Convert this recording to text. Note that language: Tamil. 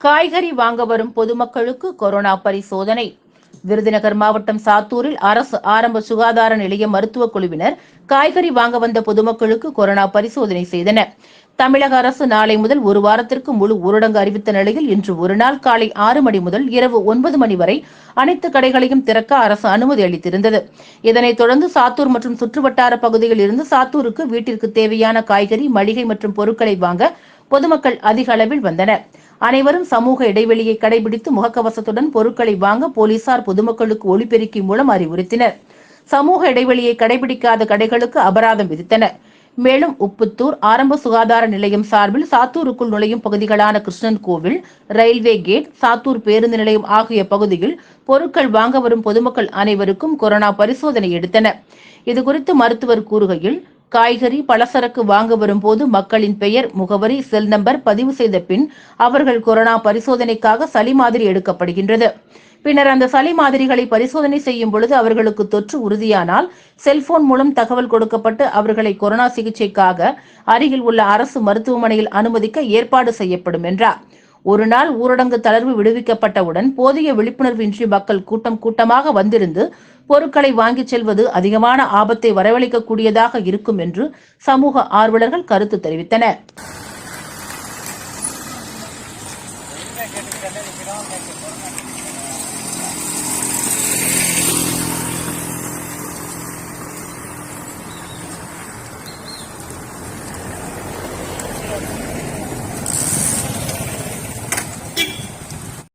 காய்கறி வாங்க வரும் பொதுமக்களுக்கு கொரோனா பரிசோதனை. விருதுநகர் மாவட்டம் சாத்தூரில் அரசு ஆரம்ப சுகாதார நிலைய மருத்துவக் குழுவினர் காய்கறி வாங்க வந்த பொதுமக்களுக்கு கொரோனா பரிசோதனை செய்தனர். தமிழக அரசு நாளை முதல் ஒரு வாரத்திற்கு முழு ஊரடங்கு அறிவித்த நிலையில் இன்று ஒரு நாள் காலை ஆறு மணி முதல் இரவு ஒன்பது மணி வரை அனைத்து கடைகளையும் திறக்க அரசு அனுமதி அளித்திருந்தது. இதனைத் தொடர்ந்து சாத்தூர் மற்றும் சுற்றுவட்டார பகுதியில் இருந்து சாத்தூருக்கு வீட்டிற்கு தேவையான காய்கறி மளிகை மற்றும் பொருட்களை வாங்க பொதுமக்கள் அதிக அளவில் வந்தனர். அனைவரும் சமூக இடைவெளியை கடைபிடித்து முகக்கவசத்துடன் பொருட்களை வாங்க போலீசார் பொதுமக்களுக்கு ஒளிபெருக்கி மூலம் அறிவுறுத்தினர். சமூக இடைவெளியை கடைபிடிக்காத கடைகளுக்கு அபராதம் விதித்தனர். மேலும் உப்புத்தூர் ஆரம்ப சுகாதார நிலையம் சார்பில் சாத்தூருக்குள் நுழையும் பகுதிகளான கிருஷ்ணன் கோவில் ரயில்வே கேட் சாத்தூர் பேருந்து நிலையம் ஆகிய பகுதியில் பொருட்கள் வாங்க வரும் பொதுமக்கள் அனைவருக்கும் கொரோனா பரிசோதனை எடுத்தனர். இதுகுறித்து மருத்துவர் கூறுகையில் காய்கறி பலசரக்கு வாங்க வரும்போது மக்களின் பெயர் முகவரி செல் நம்பர் பதிவு செய்த பின் அவர்கள் கொரோனா பரிசோதனைக்காக சளி மாதிரி எடுக்கப்படுகின்றது. பின்னர் அந்த சளி மாதிரிகளை பரிசோதனை செய்யும் பொழுது அவர்களுக்கு தொற்று உறுதியானால் செல்போன் மூலம் தகவல் கொடுக்கப்பட்டு அவர்களை கொரோனா சிகிச்சைக்காக அருகில் உள்ள அரசு மருத்துவமனையில் அனுமதிக்க ஏற்பாடு செய்யப்படும் என்றார். ஒரு நாள் ஊரடங்கு தளர்வு விடுவிக்கப்பட்டவுடன் போதிய விழிப்புணர்வின்றி மக்கள் கூட்டம் கூட்டமாக வந்திருந்து பொருட்களை வாங்கிச் செல்வது அதிகமான ஆபத்தை வரவழைக்கக்கூடியதாக இருக்கும் என்று சமூக ஆர்வலர்கள் கருத்து தெரிவித்தனர்.